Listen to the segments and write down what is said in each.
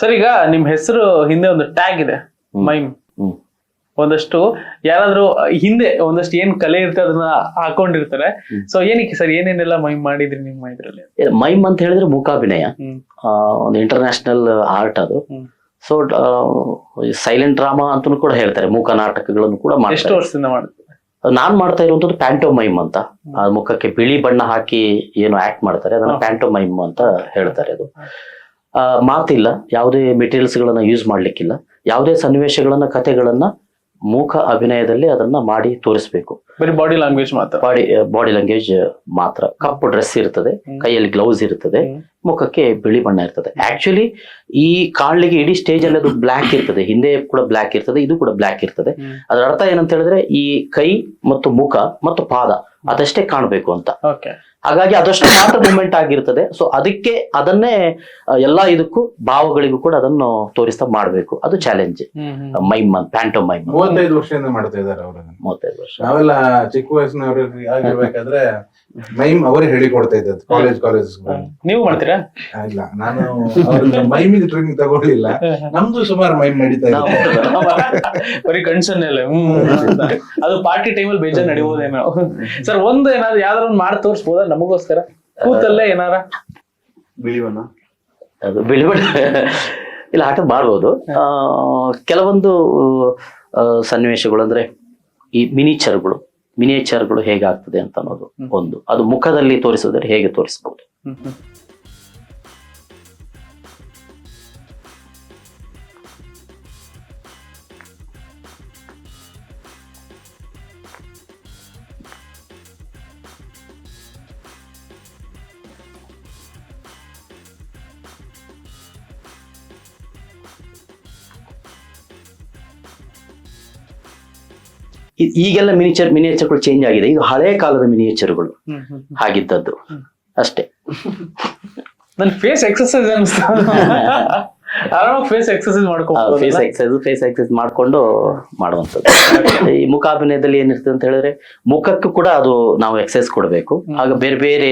Sir ಈಗ ನಿಮ್ ಹೆಸರು ಹಿಂದೆ ಒಂದು ಟ್ಯಾಗ್ ಇದೆ ಮೈಮ್ ಒಂದಷ್ಟು ಯಾರಾದ್ರೂ ಹಿಂದೆ ಒಂದಷ್ಟು ಏನ್ ಕಲೆ ಇರುತ್ತೆ ಅದನ್ನ ಹಾಕೊಂಡಿರ್ತಾರೆ. ಸೊ ಏನಕ್ಕೆ ಸರ್ ಏನೇನೆಲ್ಲ ಮೈಮ್ ಮಾಡಿದ್ರಿ ನಿಮ್ಮ ಇದ್ರಲ್ಲಿ? ಮೈಮ್ ಅಂತ ಹೇಳಿದ್ರೆ ಮೂಕಾಭಿನಯ ಒಂದು ಇಂಟರ್ನ್ಯಾಷನಲ್ ಆರ್ಟ್ ಅದು. ಸೊ ಸೈಲೆಂಟ್ ಡ್ರಾಮಾ ಅಂತಲೂ ಕೂಡ ಹೇಳ್ತಾರೆ ಮೂಕ ನಾಟಕಗಳನ್ನು ಕೂಡ ಎಷ್ಟು ವರ್ಷದಿಂದ ಮಾಡ್ತಾರೆ? ನಾನ್ ಮಾಡ್ತಾ ಇರುವಂತದ್ದು ಪ್ಯಾಂಟೋಮೈಮ್ ಅಂತ. ಆ ಮುಖಕ್ಕೆ ಬಿಳಿ ಬಣ್ಣ ಹಾಕಿ ಏನು ಆಕ್ಟ್ ಮಾಡ್ತಾರೆ ಅದನ್ನ ಪ್ಯಾಂಟೋ ಮೈಮ್ ಅಂತ ಹೇಳ್ತಾರೆ ಅದು. ಮಾತಿಲ್ಲ. ಯಾವುದೇ ಮೆಟೀರಿಯಲ್ಸ್ ಗಳನ್ನ ಯೂಸ್ ಮಾಡ್ಲಿಕ್ಕಿಲ್ಲ. ಯಾವುದೇ ಸನ್ನಿವೇಶಗಳನ್ನ ಕಥೆಗಳನ್ನ ಮೂಕ ಅಭಿನಯದಲ್ಲಿ ಅದನ್ನ ಮಾಡಿ ತೋರಿಸಬೇಕು. ಬರೀ ಬಾಡಿ ಲ್ಯಾಂಗ್ವೇಜ್ ಮಾತ್ರ. ಬಾಡಿ ಬಾಡಿ ಲ್ಯಾಂಗ್ವೇಜ್ ಮಾತ್ರ. ಕಪ್ಪು ಡ್ರೆಸ್ ಇರ್ತದೆ ಕೈಯಲ್ಲಿ ಗ್ಲೌಸ್ ಇರ್ತದೆ ಮುಖಕ್ಕೆ ಬಿಳಿ ಬಣ್ಣ ಇರ್ತದೆ. ಆಕ್ಚುಲಿ ಈ ಕಾಣ್ಲಿಕ್ಕೆ ಇಡೀ ಸ್ಟೇಜ್ ಅಲ್ಲಿ ಅದು ಬ್ಲ್ಯಾಕ್ ಇರ್ತದೆ. ಹಿಂದೆ ಕೂಡ ಬ್ಲ್ಯಾಕ್ ಇರ್ತದೆ ಇದು ಕೂಡ ಬ್ಲ್ಯಾಕ್ ಇರ್ತದೆ. ಅದರ ಅರ್ಥ ಏನಂತ ಹೇಳಿದ್ರೆ ಈ ಕೈ ಮತ್ತು ಮುಖ ಮತ್ತು ಪಾದ ಅದಷ್ಟೇ ಕಾಣಬೇಕು ಅಂತ. ಓಕೆ ಹಾಗಾಗಿ ಅದಷ್ಟು ಮಾತ್ರ ಮೂಮೆಂಟ್ ಆಗಿರ್ತದೆ. ಸೊ ಅದಕ್ಕೆ ಅದನ್ನೇ ಎಲ್ಲಾ ಇದಕ್ಕೂ ಭಾವಗಳಿಗೂ ಕೂಡ ಅದನ್ನು ತೋರಿಸ್ತಾ ಮಾಡಬೇಕು. ಅದು ಚಾಲೆಂಜ್ ಮೈಮ್ ಪ್ಯಾಂಟೋ ಮೈಮ್ ಮೂವತ್ತೈದು ವರ್ಷದಿಂದ ಮಾಡ್ತಾ ಇದ್ದಾರೆ ಅವರು. ಮೂವತ್ತೈದು ವರ್ಷ. ನಾವೆಲ್ಲ ಚಿಕ್ಕ ವಯಸ್ಸಿನವ್ರು ಆಗಿರ್ಬೇಕಾದ್ರೆ ಮೈಮ್ ಅವರೇ ಹೇಳಿ ಕೊಡ್ತಾ ಇದ್ದದ್ದು ಕಾಲೇಜ್ ಕಾಲೇಜ್ ನೀವು ಮಾಡ್ತೀರಾ? ಇಲ್ಲ. ನಾನು ಮೈಮಿಗೆ ಟ್ರೈನಿಂಗ್ ತಗೊಳ್ಳಿಲ್ಲ. ನಮ್ದು ಸುಮಾರು ಮೈಮ್ ನಡೀತಾ ಇದೆ. ಬರೀ ಹ್ಮ್ ಅದು ಪಾರ್ಟಿ ಟೈಮಲ್ಲಿ ಬೇಜಾರು ನಡಿಬೋದೇನೋ ಸರ್ ಒಂದು ಏನಾದ್ರು ಯಾವ್ದಾದ್ರು ಒಂದು ಮಾಡಿ ತೋರಿಸ್ಬೋದಾ? ನಮಗೋಸ್ಕರ? ಕೂತಲ್ಲೇ ಏನಾರ? ಬಿಳಿವನ ಅದು ಬಿಳಿ ಬಣ್ಣ ಇಲ್ಲ ಆಟ ಮಾಡ್ಬೋದು. ಆ, ಕೆಲವೊಂದು ಸನ್ನಿವೇಶಗಳು ಅಂದ್ರೆ ಈ ಮಿನಿಚರ್ಗಳು. ಮಿನಿಯೇಚರ್ಗಳು ಹೇಗಾಗ್ತದೆ ಅಂತ ಅನ್ನೋದು ಒಂದು. ಅದು ಮುಖದಲ್ಲಿ ತೋರಿಸಿದ್ರೆ ಹೇಗೆ ತೋರಿಸಬಹುದು ಈಗೆಲ್ಲ ಮಿನಿಚರ್ ಮಿನಿಯೇಚರ್ಗಳು ಚೇಂಜ್ ಆಗಿದೆ. ಇದು ಹಳೆ ಕಾಲದ ಮಿನಿಯೇಚರ್ಗಳು. ಹಾಗಿದ್ದದ್ದು. ಅಷ್ಟೇ. ನನ್ ಫೇಸ್ ಎಕ್ಸರ್ಸೈಸ್ ಆರಾಮಾಗಿ face exercise face exercise exercise face exercise ಮಾಡ್ಕೊಂಡು ಮಾಡುವಂಥದ್ದು. ಈ ಮುಖಾಭಿನಯದಲ್ಲಿ ಏನಿರ್ತದೆ ಅಂತ ಹೇಳಿದ್ರೆ ಮುಖಕ್ಕೂ ಕೂಡ ಅದು ನಾವು ಎಕ್ಸಸೈಸ್ ಕೊಡಬೇಕು. ಆಗ ಬೇರೆ ಬೇರೆ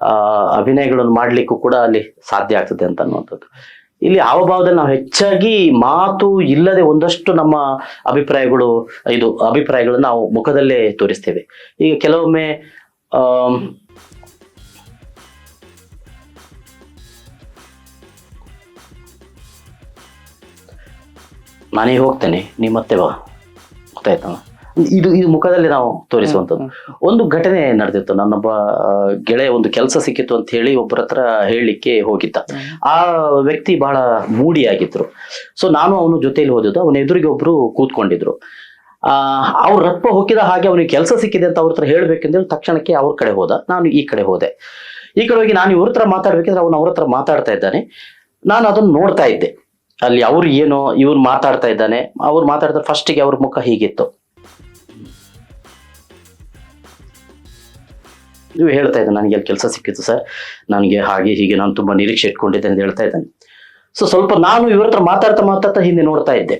ಆ, ಅಭಿನಯಗಳನ್ನು ಮಾಡ್ಲಿಕ್ಕೂ ಕೂಡ ಅಲ್ಲಿ ಸಾಧ್ಯ ಆಗ್ತದೆ ಅಂತ ಅನ್ನುವಂಥದ್ದು. ಇಲ್ಲಿ ಹಾವಭಾವದಲ್ಲಿ ನಾವು ಹೆಚ್ಚಾಗಿ ಮಾತು ಇಲ್ಲದೆ ಒಂದಷ್ಟು ನಮ್ಮ ಅಭಿಪ್ರಾಯಗಳು, ಇದು ಅಭಿಪ್ರಾಯಗಳನ್ನು ನಾವು ಮುಖದಲ್ಲೇ ತೋರಿಸ್ತೇವೆ. ಈಗ ಕೆಲವೊಮ್ಮೆ ನಾನೇ ಹೋಗ್ತೇನೆ, ನೀ ಮತ್ತೆ ಬಾ. ಗೊತ್ತಾಯ್ತಾ? ಇದು ಇದು ಮುಖದಲ್ಲಿ ನಾವು ತೋರಿಸುವಂಥದ್ದು. ಒಂದು ಘಟನೆ ನಡೆದಿತ್ತು. ನನ್ನೊಬ್ಬ ಗೆಳೆಯ ಒಂದು ಕೆಲಸ ಸಿಕ್ಕಿತ್ತು ಅಂತ ಹೇಳಿ ಒಬ್ಬರ ಹತ್ರ ಹೇಳಲಿಕ್ಕೆ ಹೋಗಿದ್ದ. ಆ ವ್ಯಕ್ತಿ ಬಹಳ ಮೂಡಿಯಾಗಿದ್ರು. ಸೊ ನಾನು ಅವನು ಜೊತೆಯಲ್ಲಿ ಹೋದಿದ್ದು. ಅವನ ಎದುರಿಗೆ ಒಬ್ರು ಕೂತ್ಕೊಂಡಿದ್ರು. ಆ ಅವ್ರ ರಪ್ಪ ಹೊಕ್ಕಿದ ಹಾಗೆ ಅವನಿಗೆ ಕೆಲಸ ಸಿಕ್ಕಿದೆ ಅಂತ ಅವ್ರ ಹತ್ರ ಹೇಳ್ಬೇಕಂದ್ರೆ ತಕ್ಷಣಕ್ಕೆ ಅವ್ರ ಕಡೆ ಹೋದ. ನಾನು ಈ ಕಡೆ ಹೋದೆ. ಈ ಕಡೆ ಹೋಗಿ ನಾನು ಇವ್ರ ಹತ್ರ ಮಾತಾಡ್ಬೇಕಿದ್ರೆ ಅವನು ಅವ್ರ ಹತ್ರ ಮಾತಾಡ್ತಾ ಇದ್ದಾನೆ. ನಾನು ಅದನ್ನ ನೋಡ್ತಾ ಇದ್ದೆ. ಅಲ್ಲಿ ಅವ್ರು ಏನೋ ಇವ್ರು ಮಾತಾಡ್ತಾ ಇದ್ದಾನೆ. ಅವ್ರು ಮಾತಾಡ್ತಾರೆ ಫಸ್ಟಿಗೆ ಅವ್ರ ಮುಖ ಹೀಗಿತ್ತು. ನೀವು ಹೇಳ್ತಾ ಇದ್ದಾನೆ ನನಗೆ ಅಲ್ಲಿ ಕೆಲಸ ಸಿಕ್ಕಿತ್ತು ಸರ್. ನನಗೆ ಹಾಗೆ ಹೀಗೆ ನಾನು ತುಂಬ ನಿರೀಕ್ಷೆ ಇಟ್ಕೊಂಡಿದ್ದೆ ಅಂತ ಹೇಳ್ತಾ ಇದ್ದಾನೆ. ಸೊ ಸ್ವಲ್ಪ ನಾನು ಇವ್ರ ಹತ್ರ ಮಾತಾಡ್ತಾ ಮಾತಾಡ್ತಾ ಹಿಂದೆ ನೋಡ್ತಾ ಇದ್ದೆ.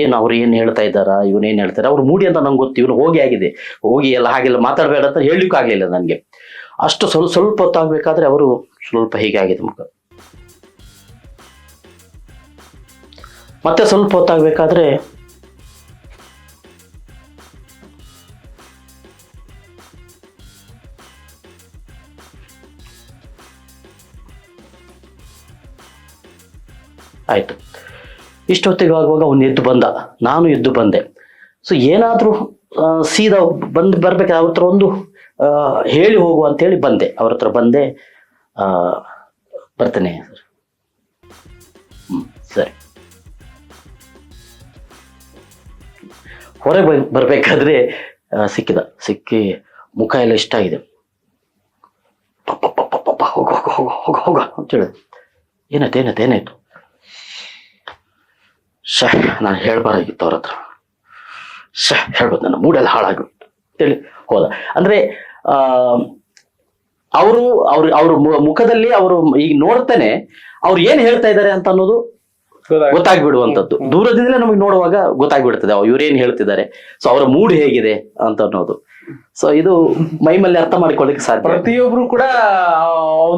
ಏನು ಅವ್ರು ಏನು ಹೇಳ್ತಾ ಇದ್ದಾರಾ, ಇವನ್ ಏನ್ ಹೇಳ್ತಾರೆ ಅವ್ರು ಮೂಡಿ ಅಂತ ನಂಗೆ ಗೊತ್ತು ಇವನು ಹೋಗಿ ಆಗಿದೆ. ಹೋಗಿ ಎಲ್ಲ ಹಾಗೆಲ್ಲ ಮಾತಾಡಬೇಡ ಅಂತ ಹೇಳಲಿಕ್ಕೆ ಆಗ್ಲಿಲ್ಲ ನನಗೆ. ಅಷ್ಟು ಸ್ವಲ್ಪ ಸ್ವಲ್ಪ ಹೊತ್ತಾಗಬೇಕಾದ್ರೆ ಅವರು ಸ್ವಲ್ಪ ಹೀಗೆ ಆಗಿದೆ ಮುಖ ಮತ್ತೆ ಸ್ವಲ್ಪ ಹೊತ್ತಾಗ್ಬೇಕಾದ್ರೆ ಆಯ್ತು. ಇಷ್ಟೊತ್ತಿಗೆ ಆಗುವಾಗ ಅವನು ಎದ್ದು ಬಂದ. ನಾನು ಎದ್ದು ಬಂದೆ. ಸೊ ಏನಾದರೂ ಸೀದಾ ಬಂದು ಬರ್ಬೇಕಾದ್ರೆ ಅವ್ರ ಹತ್ರ ಒಂದು ಹೇಳಿ ಹೋಗು ಅಂತೇಳಿ ಬಂದೆ. ಅವ್ರ ಹತ್ರ ಬಂದೆ. ಬರ್ತೇನೆ ಸರ್. ಸರಿ. ಹೊರಗೆ ಬರಬೇಕಾದ್ರೆ ಸಿಕ್ಕಿದ. ಸಿಕ್ಕಿ ಮುಖ ಎಲ್ಲ ಇಷ್ಟ ಇದೆ ಹೋಗ ಹೋಗ ಹೋಗ ಹೋಗ ಹೋಗ, ಅಂತ ಹೇಳಿದೆ. ಏನಾಯ್ತು ಏನಾಯ್ತು ಏನಾಯ್ತು? ಶ ನಾನು ಹೇಳ್ಬಾರಾಗಿತ್ತು ಅವ್ರ ಹತ್ರ. ಶ ಹೇಳ್ಬೋದು ನನ್ನ ಮೂಡೆಲ್ಲ ಹಾಳಾಗಿಬಿಟ್ಟು ಹೇಳಿ ಹೋದ. ಅಂದ್ರೆ ಆ ಅವರು ಅವ್ರ ಅವ್ರ ಮುಖದಲ್ಲಿ ಅವರು ಈಗ ನೋಡ್ತೇನೆ ಅವ್ರು ಏನ್ ಹೇಳ್ತಾ ಇದ್ದಾರೆ ಅಂತ ಅನ್ನೋದು ಗೊತ್ತಾಗ್ಬಿಡುವಂಥದ್ದು ಗೊತ್ತಾಗ್ಬಿಡುವಂತದ್ದು. ದೂರದಿಂದಲೇ ನಮಗೆ ನೋಡುವಾಗ ಗೊತ್ತಾಗ್ಬಿಡ್ತದೆ ಅವ್ರು ಏನ್ ಹೇಳ್ತಿದ್ದಾರೆ. ಸೊ ಅವರ ಮೂಡ್ ಹೇಗಿದೆ ಅಂತ ಅನ್ನೋದು. ಸೊ ಇದು ಮೈಮಲ್ಲಿ ಅರ್ಥ ಮಾಡ್ಕೊಳ್ಳಿಕ್ಕೆ ಸಾಧ್ಯ. ಪ್ರತಿಯೊಬ್ರು ಕೂಡ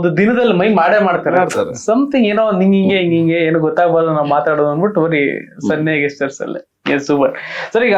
ಒಂದು ದಿನದಲ್ಲಿ ಮೈ ಮಾಡೇ ಮಾಡ್ತಾರೆ. ಸಮಥಿಂಗ್ ಏನೋ ನಿಂಗೆ ಹಿಂಗ್ ಹಿಂಗೆ ಹಿಂಗ್ ಹಿಂಗೆ ಏನು ಗೊತ್ತಾಗ್ಬಾರ್ದು ನಾವು ಮಾತಾಡೋದು ಅಂದ್ಬಿಟ್ಟು ಬರೀ ಸನ್ನೆ ಗೆಸ್ಟರ್ಸ್ ಅಲ್ಲೇ. ಸೂಪರ್ ಸರ್ ಈಗ